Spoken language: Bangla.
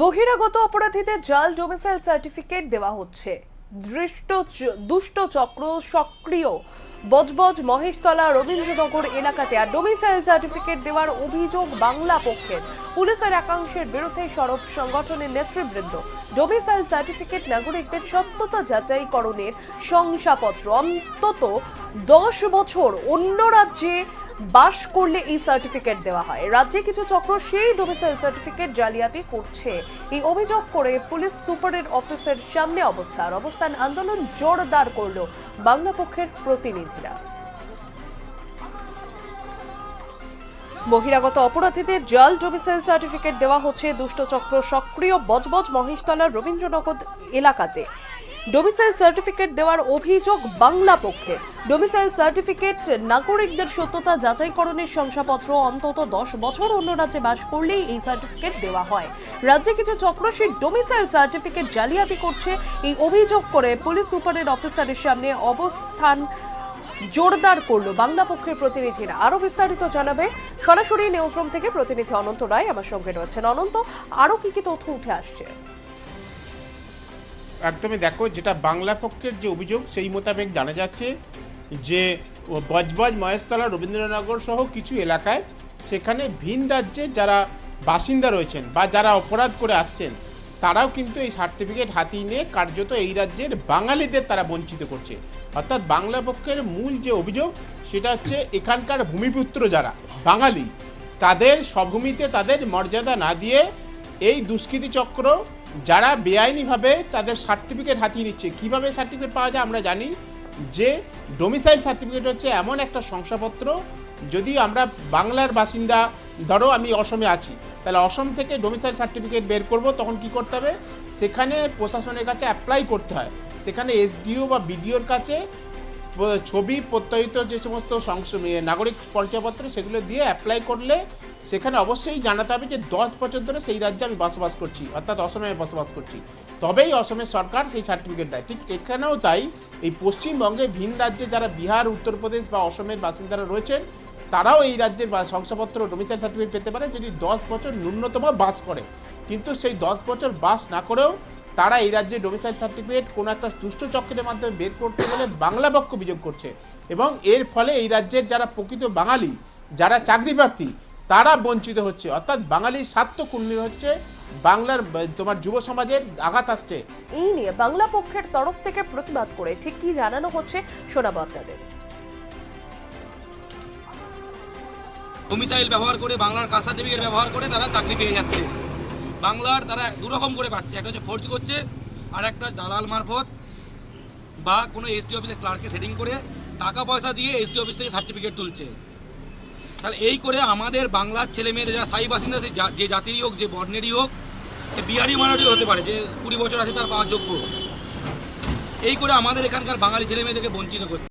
বহিরাগত অপরাধীদের জাল ডোমিসাইল সার্টিফিকেট দেওয়া হচ্ছে। দৃষ্ট দুষ্ট চক্র সক্রিয়। বজবজ মহেশতলা রবীন্দ্রনগর এলাকাতে আর ডোমিসাইল সার্টিফিকেট দেওয়ার অভিযোগ বাংলা পক্ষের। পুলিশের একাংশের বিরুদ্ধে সরব সংগঠনের নেতৃবৃন্দ। ডোমিসাইল সার্টিফিকেট নাগরিকদের সত্যতা যাচাইকরণের শংসাপত্র। অন্তত দশ বছর অন্য রাজ্যে বাস করলে এই সার্টিফিকেট দেওয়া হয়। রাজ্যে কিছু চক্র সেই ডোমিসাইল সার্টিফিকেট জালিয়াতি করছে। এই অভিযোগ করে পুলিশ সুপারের অফিসের সামনে অবস্থান। অবস্থান আন্দোলন জোরদার করল বাংলা পক্ষের প্রতিনিধিরা। বহিরাগত অপরাধীদের জাল ডোমিসাইল সার্টিফিকেট দেওয়া হচ্ছে। দুষ্টচক্র সক্রিয় বজবজ মহেশতলার রবীন্দ্রনগর এলাকাতে। ডোমিসাইল সার্টিফিকেট দেওয়ার অভিযোগ বাংলা পক্ষে। ডোমিসাইল সার্টিফিকেট নাগরিকদের সত্যতা যাচাইকরণের শংসাপত্র অন্তত দশ বছর অন্য রাজ্যে বাস করলেই এই সার্টিফিকেট দেওয়া হয়। রাজ্যে কিছু চক্র সেই ডোমিসাইল সার্টিফিকেট জালিয়াতি করছে। এই অভিযোগ করে পুলিশ সুপারের অফিসারের সামনে অবস্থান জোরদার করল বাংলা পক্ষের প্রতিনিধিরা। আরও বিস্তারিত জানাবে সরাসরি নিউজরুম থেকে প্রতিনিধি অনন্ত রায়। আমার সঙ্গে রয়েছেন অনন্ত। আরও কি কি তথ্য উঠে আসছে? একদমই দেখো, যেটা বাংলা পক্ষের যে অভিযোগ, সেই মোতাবেক জানা যাচ্ছে যে বজবজ মহেশতলা রবীন্দ্রনগর সহ কিছু এলাকায় সেখানে ভিন রাজ্যে যারা বাসিন্দা রয়েছেন বা যারা অপরাধ করে আসছেন, তারাও কিন্তু এই সার্টিফিকেট হাতিয়ে নিয়ে কার্যত এই রাজ্যের বাঙালিদের তারা বঞ্চিত করছে। অর্থাৎ বাংলা পক্ষের মূল যে অভিযোগ, সেটা হচ্ছে এখানকার ভূমিপুত্র যারা, বাঙালি, তাদের স্বভূমিতে তাদের মর্যাদা না দিয়ে এই দুষ্কৃতী চক্র যারা বেআইনিভাবে তাদের সার্টিফিকেট হাতিয়ে নিচ্ছে, কীভাবে সার্টিফিকেট পাওয়া যায় আমরা জানি। যে ডোমিসাইল সার্টিফিকেট হচ্ছে এমন একটা শংসাপত্র যদি আমরা বাংলার বাসিন্দা, ধরো আমি অসমে আছি, তাহলে অসম থেকে ডোমিসাইল সার্টিফিকেট বের করব, তখন কি করতে হবে? সেখানে প্রশাসনের কাছে অ্যাপ্লাই করতে হয়। সেখানে এসডিও বা বিডিওর কাছে ছবি প্রত্যয়িত যে সমস্ত নাগরিক পরিচয়পত্র সেগুলো দিয়ে অ্যাপ্লাই করলে সেখানে অবশ্যই জানাতে হবে যে দশ বছর ধরে সেই রাজ্যে আমি বসবাস করছি, অর্থাৎ অসমে বসবাস করছি। তবেই অসমের সরকার সেই সার্টিফিকেট দেয়। ঠিক এখানেও তাই এই পশ্চিমবঙ্গে ভিন রাজ্যে যারা বিহার, উত্তরপ্রদেশ বা অসমের বাসিন্দারা রয়েছেন, তারাও এই রাজ্যের শংসাপত্র ডোমিসাইল সার্টিফিকেট পেতে পারে যদি দশ বছর ন্যূনতম বাস করে। কিন্তু সেই দশ বছর বাস না করেও তারা এই রাজ্যে ডোমিসাইল সার্টিফিকেট কোনো একটা দুষ্ট চক্রের মাধ্যমে বের করতে বলে বাংলা পক্ষ অভিযোগ করছে। এবং এর ফলে এই রাজ্যের যারা প্রকৃত বাঙালি যারা চাকরি প্রার্থী তারা বঞ্চিত হচ্ছে। অর্থাৎ বাঙালির স্বার্থ কুণ্ঠিত হচ্ছে বাংলার তোমার যুব সমাজের আঘাত আসছে। এই নিয়ে বাংলা পক্ষের তরফ থেকে প্রতিবাদ করে ঠিক কি জানানো হচ্ছে শোনাবো আপনাদের। ডোমিসাইল ব্যবহার করে বাংলার কাস্ট সার্টিফিকেট ব্যবহার করে তারা চাকরি পেয়ে যাচ্ছে। বাংলার তারা দুরকম করে পাচ্ছে একটা হচ্ছে ফোর্জ করছে, আর একটা দালাল মারফত বা কোনো এসটি অফিসে ক্লার্কে সেটিং করে টাকা পয়সা দিয়ে এসটি অফিস থেকে সার্টিফিকেট তুলছে। তাহলে এই করে আমাদের বাংলার ছেলে যারা স্থায়ী বাসিন্দা যে জাতিরই হোক, যে বর্ণেরই হোক, সে বিহারি মানারি হতে পারে, যে কুড়ি বছর আছে তার পাওয়ার যোগ্য। এই করে আমাদের এখানকার বাঙালি ছেলে মেয়েদেরকে বঞ্চিত করছে।